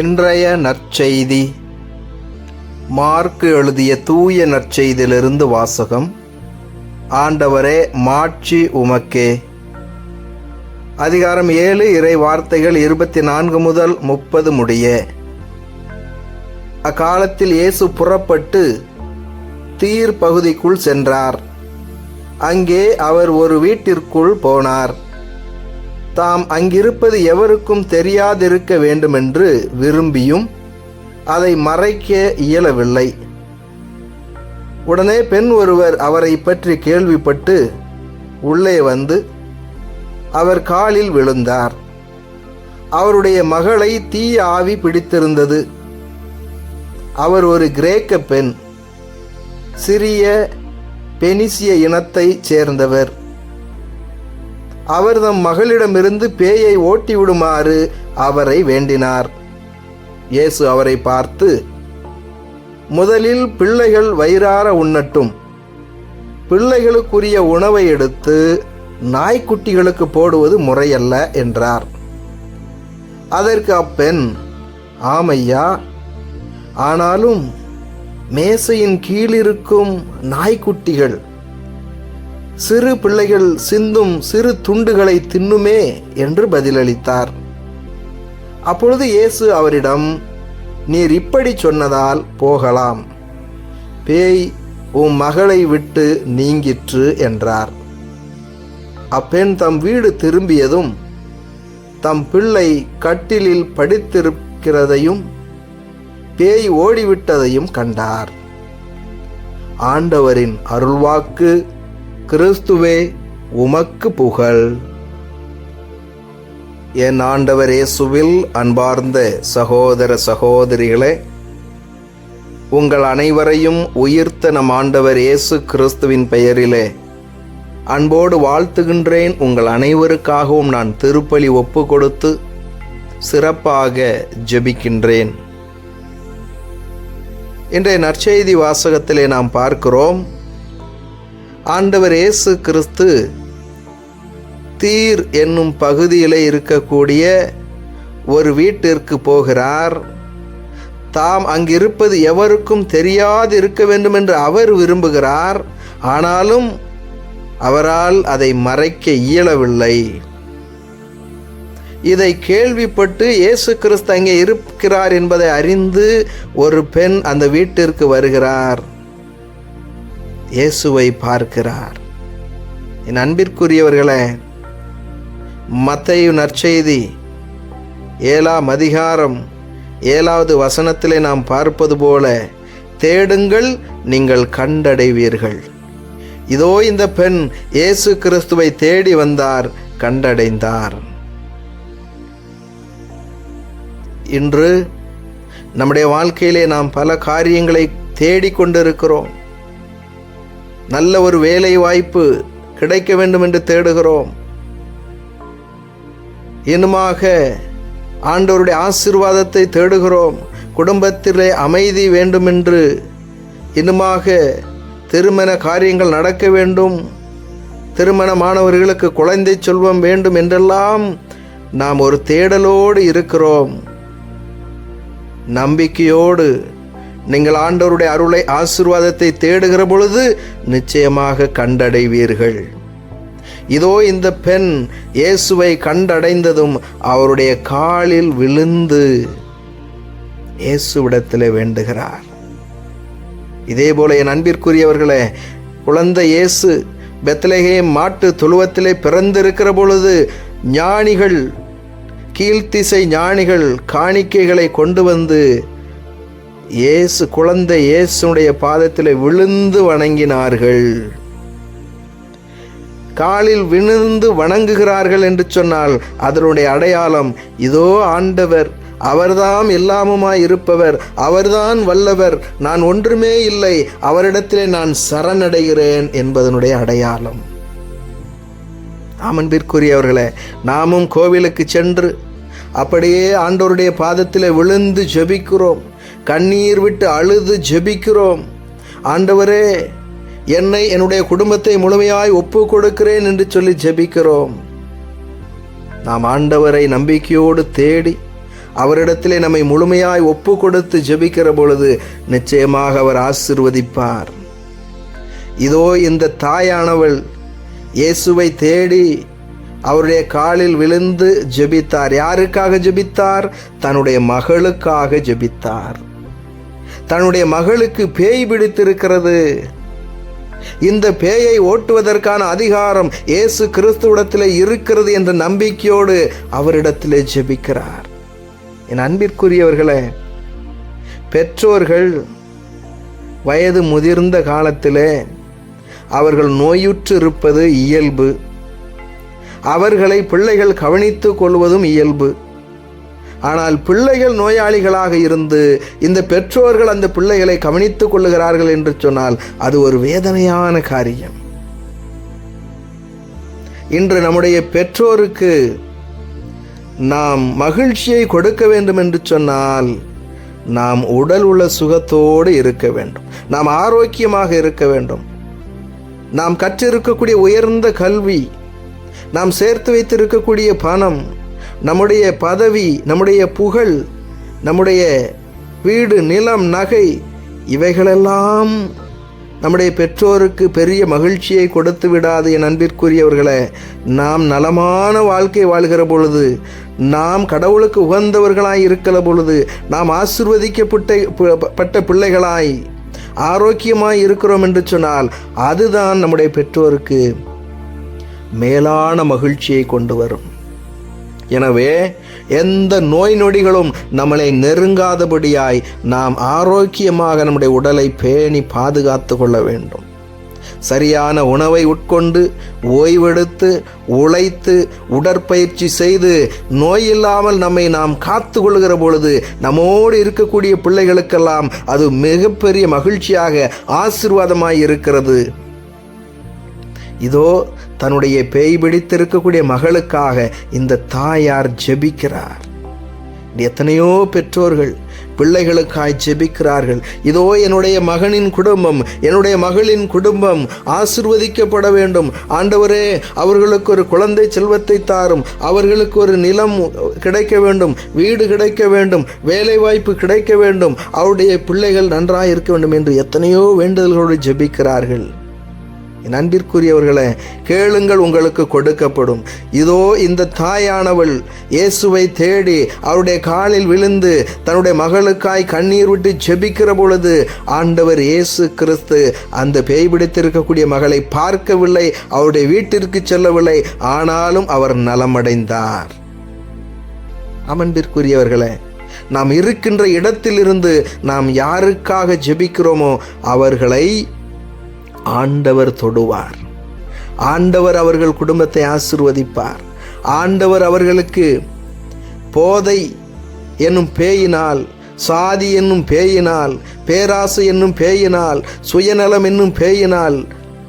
இன்றைய நற்செய்தி. மார்க்கு எழுதிய தூய நற்செய்தியிலிருந்து வாசகம். ஆண்டவரே மாட்சி உமக்கே. அதிகாரம் ஏழு இறை வார்த்தைகள் இருபத்தி நான்கு முதல் முப்பது முடிய. அக்காலத்தில் இயேசு புறப்பட்டு தீர் பகுதிக்குள் சென்றார். அங்கே அவர் ஒரு வீட்டிற்குள் போனார். தாம் அங்கிருப்பது எவருக்கும் தெரியாதிருக்க வேண்டுமென்று விரும்பியும் அதை மறைக்க இயலவில்லை. உடனே பெண் ஒருவர் அவரை பற்றி கேள்விப்பட்டு உள்ளே வந்து அவர் காலில் விழுந்தார். அவருடைய மகளை தீ ஆவி பிடித்திருந்தது. அவர் ஒரு கிரேக்க பெண் சிறிய பெனிசிய இனத்தைச் சேர்ந்தவர். அவர் தம் மகளிடமிருந்து பேயை ஓட்டிவிடுமாறு அவரை வேண்டினார். இயேசு அவரை பார்த்து முதலில் பிள்ளைகள் வயிறார உண்ணட்டும். பிள்ளைகளுக்குரிய உணவை எடுத்து நாய்க்குட்டிகளுக்கு போடுவது முறையல்ல என்றார். அதற்கு அப்பெண் ஆமையா ஆனாலும் மேசையின் கீழிருக்கும் நாய்க்குட்டிகள் சிறு பிள்ளைகள் சிந்தும் சிறு துண்டுகளை தின்னுமே என்று பதிலளித்தார். அப்பொழுது இயேசு அவரிடம் நீர் இப்படி சொன்னதால் போகலாம். பேய் உம் மகளை விட்டு நீங்கிற்று என்றார். அப்பெண் தம் வீடு திரும்பியதும் தம் பிள்ளை கட்டிலில் படித்திருக்கிறதையும் பேய் ஓடிவிட்டதையும் கண்டார். ஆண்டவரின் அருள்வாக்கு கிறிஸ்துவே உமக்கு புகழ். என் ஆண்டவர் இயேசுவில் அன்பார்ந்த சகோதர சகோதரிகளே உங்கள் அனைவரையும் உயிர்த்த நம் ஆண்டவர் இயேசு கிறிஸ்துவின் பெயரிலே அன்போடு வாழ்த்துகின்றேன். உங்கள் அனைவருக்காகவும் நான் திருப்பலி ஒப்பு கொடுத்து சிறப்பாக ஜெபிக்கின்றேன். இன்றைய நற்செய்தி வாசகத்திலே நாம் பார்க்கிறோம். ஆண்டவர் இயேசு கிறிஸ்து தீர் என்னும் பகுதியில் இருக்கக்கூடிய ஒரு வீட்டிற்கு போகிறார். தாம் அங்கிருப்பது எவருக்கும் தெரியாது இருக்க வேண்டும் என்று அவர் விரும்புகிறார். ஆனாலும் அவரால் அதை மறைக்க இயலவில்லை. இதை கேள்விப்பட்டு இயேசு கிறிஸ்து அங்கே இருக்கிறார் என்பதை அறிந்து ஒரு பெண் அந்த வீட்டிற்கு வருகிறார். இயேசுவை பார்க்கிறார். என் அன்பிற்குரியவர்களே மத்தையு நற்செய்தி ஏழாம் அதிகாரம் ஏழாவது வசனத்திலே நாம் பார்ப்பது போல தேடுங்கள் நீங்கள் கண்டடைவீர்கள். இதோ இந்த பெண் இயேசு கிறிஸ்துவை தேடி வந்தார் கண்டடைந்தார். இன்று நம்முடைய வாழ்க்கையிலே நாம் பல காரியங்களை தேடிக்கொண்டிருக்கிறோம். நல்ல ஒரு வேலை வாய்ப்பு கிடைக்க வேண்டும் என்று தேடுகிறோம். இன்னுமாக ஆண்டவருடைய ஆசிர்வாதத்தை தேடுகிறோம். குடும்பத்திலே அமைதி வேண்டுமென்று இன்னுமாக திருமண காரியங்கள் நடக்க வேண்டும். திருமணமானவர்களுக்கு குழந்தை செல்வம் வேண்டும் என்றெல்லாம் நாம் ஒரு தேடலோடு இருக்கிறோம். நம்பிக்கையோடு நீங்கள் ஆண்டவருடைய அருளை ஆசிர்வாதத்தை தேடுகிற பொழுது நிச்சயமாக கண்டடைவீர்கள். இதோ இந்த பெண் இயேசுவை கண்டடைந்ததும் அவருடைய காலில் விழுந்து இயேசுவிடத்தில் வேண்டுகிறார். இதே போல என் அன்பிற்குரியவர்களே குழந்தை இயேசு பெத்லகே மாட்டு தொழுவத்திலே பிறந்திருக்கிற பொழுது ஞானிகள் கீழ்த்திசை ஞானிகள் காணிக்கைகளை கொண்டு வந்து இயேசு குழந்தை இயேசுடைய பாதத்தில் விழுந்து வணங்கினார்கள். காலில் விழுந்து வணங்குகிறார்கள் என்று சொன்னால் அதனுடைய அடையாளம் இதோ ஆண்டவர் அவர்தாம் எல்லாமுமாய் இருப்பவர் அவர்தான் வல்லவர் நான் ஒன்றுமே இல்லை அவரிடத்திலே நான் சரணடைகிறேன் என்பதனுடைய அடையாளம். ஆமன்பிற்குரியவர்களே நாமும் கோவிலுக்கு சென்று அப்படியே ஆண்டவருடைய பாதத்தில் விழுந்து ஜெபிக்கிறோம். கண்ணீர் விட்டு அழுது ஜெபிக்கிறோம். ஆண்டவரே என்னை என்னுடைய குடும்பத்தை முழுமையாய் ஒப்பு கொடுக்கிறேன் என்று சொல்லி ஜெபிக்கிறோம். நாம் ஆண்டவரை நம்பிக்கையோடு தேடி அவரிடத்திலே நம்மை முழுமையாய் ஒப்பு கொடுத்து ஜெபிக்கிற பொழுது நிச்சயமாக அவர் ஆசிர்வதிப்பார். இதோ இந்த தாயானவள் இயேசுவை தேடி அவருடைய காலில் விழுந்து ஜெபித்தார். யாருக்காக ஜெபித்தார்? தன்னுடைய மகளுக்காக ஜெபித்தார். தன்னுடைய மகளுக்கு பேய் பிடித்திருக்கிறது. இந்த பேயை ஓட்டுவதற்கான அதிகாரம் இயேசு கிறிஸ்துவிடத்தில் இருக்கிறது என்ற நம்பிக்கையோடு அவரிடத்திலே ஜெபிக்கிறார். என் அன்பிற்குரியவர்களே பெற்றோர்கள் வயது முதிர்ந்த காலத்திலே அவர்கள் நோயுற்று இருப்பது இயல்பு. அவர்களை பிள்ளைகள் கவனித்துக் கொள்வதும் இயல்பு. ஆனால் பிள்ளைகள் நோயாளிகளாக இருந்து இந்த பெற்றோர்கள் அந்த பிள்ளைகளை கவனித்துக் கொள்ளுகிறார்கள் என்று சொன்னால் அது ஒரு வேதனையான காரியம். இன்று நம்முடைய பெற்றோருக்கு நாம் மகிழ்ச்சியை கொடுக்க வேண்டும் என்று சொன்னால் நாம் உடல் உள்ள சுகத்தோடு இருக்க வேண்டும். நாம் ஆரோக்கியமாக இருக்க வேண்டும். நாம் கற்றிருக்கக்கூடிய உயர்ந்த கல்வி நாம் சேர்த்து வைத்திருக்கக்கூடிய பணம் நம்முடைய பதவி நம்முடைய புகழ் நம்முடைய வீடு நிலம் நகை இவைகளெல்லாம் நம்முடைய பெற்றோருக்கு பெரிய மகிழ்ச்சியை கொடுத்து விடாது என் அன்பிற்குரியவர்களை. நாம் நலமான வாழ்க்கை வாழ்கிற பொழுது நாம் கடவுளுக்கு உகந்தவர்களாய் இருக்கிற பொழுது நாம் ஆசிர்வதிக்கப்பட்ட பட்ட பிள்ளைகளாய் ஆரோக்கியமாய் இருக்கிறோம் என்று சொன்னால் அதுதான் நம்முடைய பெற்றோருக்கு மேலான மகிழ்ச்சியை கொண்டு வரும். எனவே எந்த நோய் நொடிகளும் நம்மளை நெருங்காதபடியாய் நாம் ஆரோக்கியமாக நம்முடைய உடலை பேணி பாதுகாத்து கொள்ள வேண்டும். சரியான உணவை உட்கொண்டு ஓய்வெடுத்து உழைத்து உடற்பயிற்சி செய்து நோய் இல்லாமல் நம்மை நாம் காத்து கொள்கிற பொழுது நம்மோடு இருக்கக்கூடிய பிள்ளைகளுக்கெல்லாம் அது மிகப்பெரிய மகிழ்ச்சியாக ஆசிர்வாதமாய் இருக்கிறது. இதோ தன்னுடைய பேய் பிடித்திருக்கக்கூடிய மகளுக்காக இந்த தாயார் ஜெபிக்கிறார். எத்தனையோ பெற்றோர்கள் பிள்ளைகளுக்காய் ஜெபிக்கிறார்கள். இதோ என்னுடைய மகனின் குடும்பம் என்னுடைய மகளின் குடும்பம் ஆசிர்வதிக்கப்பட வேண்டும். ஆண்டவரே அவர்களுக்கு ஒரு குழந்தை செல்வத்தை தாரும். அவர்களுக்கு ஒரு நிலம் கிடைக்க வேண்டும் வீடு கிடைக்க வேண்டும் வேலை வாய்ப்பு கிடைக்க வேண்டும். அவருடைய பிள்ளைகள் நன்றாக இருக்க வேண்டும் என்று எத்தனையோ வேண்டுதல்களோடு ஜெபிக்கிறார்கள். என் அன்பிற்குரியவர்களே கேளுங்கள் உங்களுக்கு கொடுக்கப்படும். இதோ இந்த தாயானவள் இயேசுவை தேடி அவருடைய காலில் விழுந்து தன்னுடைய மகளுக்காய் கண்ணீர் விட்டு ஜெபிக்கிற பொழுது ஆண்டவர் இயேசு கிறிஸ்து அந்த பேய் பிடித்திருக்கக்கூடிய மகளை பார்க்கவில்லை அவருடைய வீட்டிற்கு செல்லவில்லை ஆனாலும் அவர் நலமடைந்தார். அமன்பிற்குரியவர்களே நாம் இருக்கின்ற இடத்திலிருந்து நாம் யாருக்காக ஜெபிக்கிறோமோ அவர்களை ஆண்டவர் தொடுவார். ஆண்டவர் அவர்கள் குடும்பத்தை ஆசிர்வதிப்பார். ஆண்டவர் அவர்களுக்கு போதை என்னும் பேயினால் சாதி என்னும் பேயினால் பேராசை என்னும் பேயினால் சுயநலம் என்னும் பேயினால்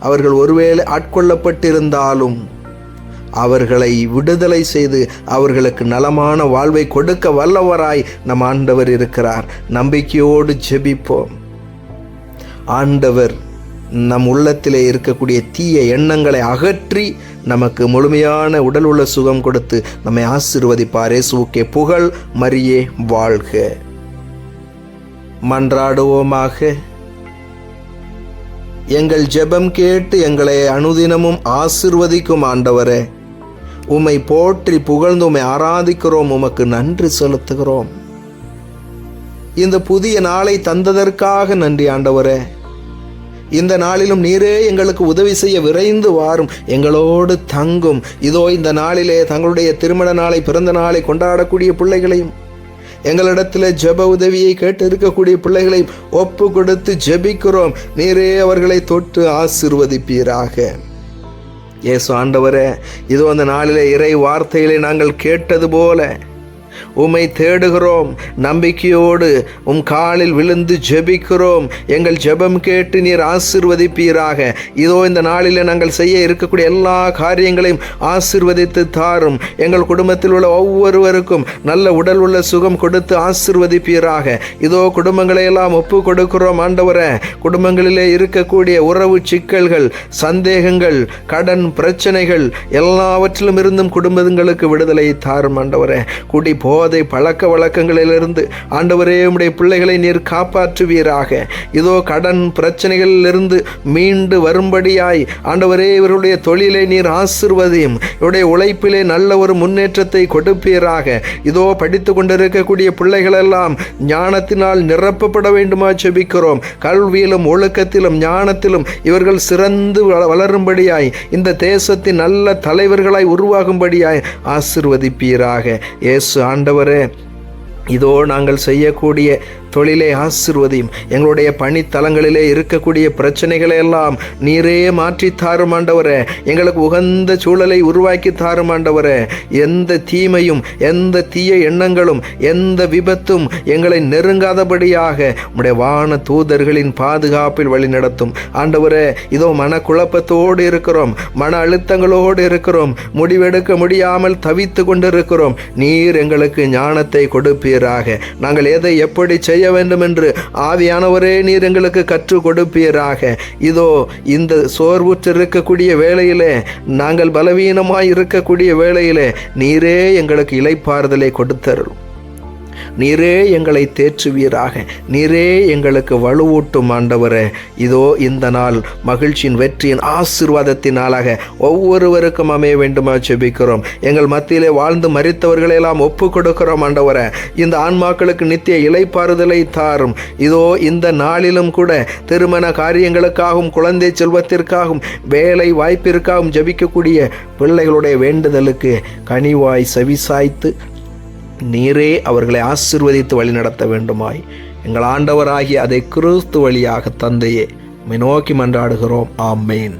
அவர்கள் ஒருவேளை ஆட்கொள்ளப்பட்டிருந்தாலும் அவர்களை விடுதலை செய்து அவர்களுக்கு நலமான வாழ்வை கொடுக்க வல்லவராய் நம் ஆண்டவர் இருக்கிறார். நம்பிக்கையோடு ஜெபிப்போம். ஆண்டவர் நம் உள்ளத்திலே இருக்கக்கூடிய தீய எண்ணங்களை அகற்றி நமக்கு முழுமையான உடல் உள்ள சுகம் கொடுத்து நம்மை ஆசிர்வதிப்பார். சூக்கே புகழ் மரியே வாழ்க. மன்றாடுவோமாக. எங்கள் ஜெபம் கேட்டு எங்களை அனுதினமும் ஆசிர்வதிக்கும் ஆண்டவரே. உம்மை போற்றி புகழ்ந்து உம்மை ஆராதிக்கிறோம் உமக்கு நன்றி செலுத்துகிறோம். இந்த புதிய நாளை தந்ததற்காக நன்றி ஆண்டவரே. இந்த நாளிலும் நீரே எங்களுக்கு உதவி செய்ய விரைந்து வாரும். எங்களோடு தங்கும். இதோ இந்த நாளிலே தங்களுடைய திருமண நாளை பிறந்த நாளை கொண்டாடக்கூடிய பிள்ளைகளையும் எங்களிடத்தில் ஜெப உதவியை கேட்டு இருக்கக்கூடிய பிள்ளைகளையும் ஒப்பு கொடுத்து ஜெபிக்கிறோம். நீரே அவர்களை தொட்டு ஆசிர்வதிப்பீராக. இயேசு ஆண்டவரே இதோ அந்த நாளிலே இறை வார்த்தைகளை நாங்கள் கேட்டது போல உம்மை தேடுகிறோம் நம்பிக்கையோடு உம் காலில் விழுந்து ஜெபிக்கிறோம். எங்கள் ஜெபம் கேட்டு நீர் ஆசிர்வதிப்பீராக. இதோ இந்த நாளில் நாங்கள் செய்ய இருக்கக்கூடிய எல்லா காரியங்களையும் ஆசிர்வதித்து தாரும். எங்கள் குடும்பத்தில் உள்ள ஒவ்வொருவருக்கும் நல்ல உடல் உள்ள சுகம் கொடுத்து ஆசிர்வதிப்பீராக. இதோ குடும்பங்களை எல்லாம் ஒப்பு கொடுக்கிறோம் ஆண்டவரே. குடும்பங்களிலே இருக்கக்கூடிய உறவு சிக்கல்கள் சந்தேகங்கள் கடன் பிரச்சனைகள் எல்லாவற்றிலும் இருந்தும் குடும்பங்களுக்கு விடுதலை தாரும் ஆண்டவரை. கூட்டி போதை பழக்க வழக்கங்களிலிருந்து ஆண்டவரே உம்முடைய பிள்ளைகளை நீர் காப்பாற்றுவீராக. இதோ கடன் பிரச்சனைகளிலிருந்து மீண்டு வரும்படியாய் ஆண்டவரே இவருடைய தொழிலை நீர் ஆசிர்வதியும் இவருடைய உழைப்பிலே நல்ல ஒரு முன்னேற்றத்தை கொடுப்பீராக. இதோ படித்து கொண்டிருக்கக்கூடிய பிள்ளைகளெல்லாம் ஞானத்தினால் நிரப்பப்பட வேண்டுமா செபிக்கிறோம். கல்வியிலும் ஒழுக்கத்திலும் ஞானத்திலும் இவர்கள் சிறந்து வள- வளரும்படியாய் இந்த தேசத்தின் நல்ல தலைவர்களாய் உருவாகும்படியாய் ஆசிர்வதிப்பீராக. இயேசு ஆண்டவரே. இதோ நாங்கள் செய்யக்கூடிய தொழிலை ஆசிர்வதியும். எங்களுடைய பணித்தலங்களிலே இருக்கக்கூடிய பிரச்சனைகளை எல்லாம் நீரே மாற்றி தாரும் ஆண்டவரே. எங்களுக்கு உகந்த சூழலை உருவாக்கி தாரும் எந்த தீமையும் எந்த தீய எண்ணங்களும் எந்த விபத்தும் எங்களை நெருங்காதபடியாக உடைய வான தூதர்களின் பாதுகாப்பில் வழிநடத்தும் ஆண்டவரே இதோ மனக்குழப்பத்தோடு இருக்கிறோம். மன அழுத்தங்களோடு இருக்கிறோம். முடிவெடுக்க முடியாமல் தவித்து கொண்டிருக்கிறோம். நீர் எங்களுக்கு ஞானத்தை கொடுப்பீராக. நாங்கள் எதை எப்படி செய்ய வேண்டும் என்று ஆவியானவரே நீர் எங்களுக்கு கற்றுக் கொடுப்பீராக. இதோ இந்த சோர்வுற்று இருக்கக்கூடிய வேளையிலே நாங்கள் பலவீனமாய் இருக்கக்கூடிய வேளையிலே நீரே எங்களுக்கு இலைப்பாறுதலை கொடுத்தருளும். நீரே எங்களை தேற்றுவீராக. நீரே எங்களுக்கு வலுவூட்டும் ஆண்டவரே. இதோ இந்த நாள் மகிழ்ச்சியின் வெற்றியின் ஆசிர்வாதத்தின் நாளாக ஒவ்வொருவருக்கும் அமைய வேண்டுமா செபிக்கிறோம் எங்கள் மத்தியிலே வாழ்ந்து மறித்தவர்களெல்லாம் ஒப்பு கொடுக்கிறோம் ஆண்டவரே. இந்த ஆன்மாக்களுக்கு நித்திய இலைப்பாறுதலை தாரும். இதோ இந்த நாளிலும் கூட திருமண காரியங்களுக்காகவும் குழந்தை செல்வத்திற்காகவும் வேலை வாய்ப்பிற்காகவும் ஜெபிக்கக்கூடிய பிள்ளைகளுடைய வேண்டுதலுக்கு கனிவாய் செவிசாய்த்து நீரே அவர்களை ஆசிர்வதித்து வழிநடத்த வேண்டுமாய். எங்கள் ஆண்டவராகிய அதை கிறிஸ்து வழியாக தந்தையே நோக்கி மன்றாடுகிறோம். ஆமேன்.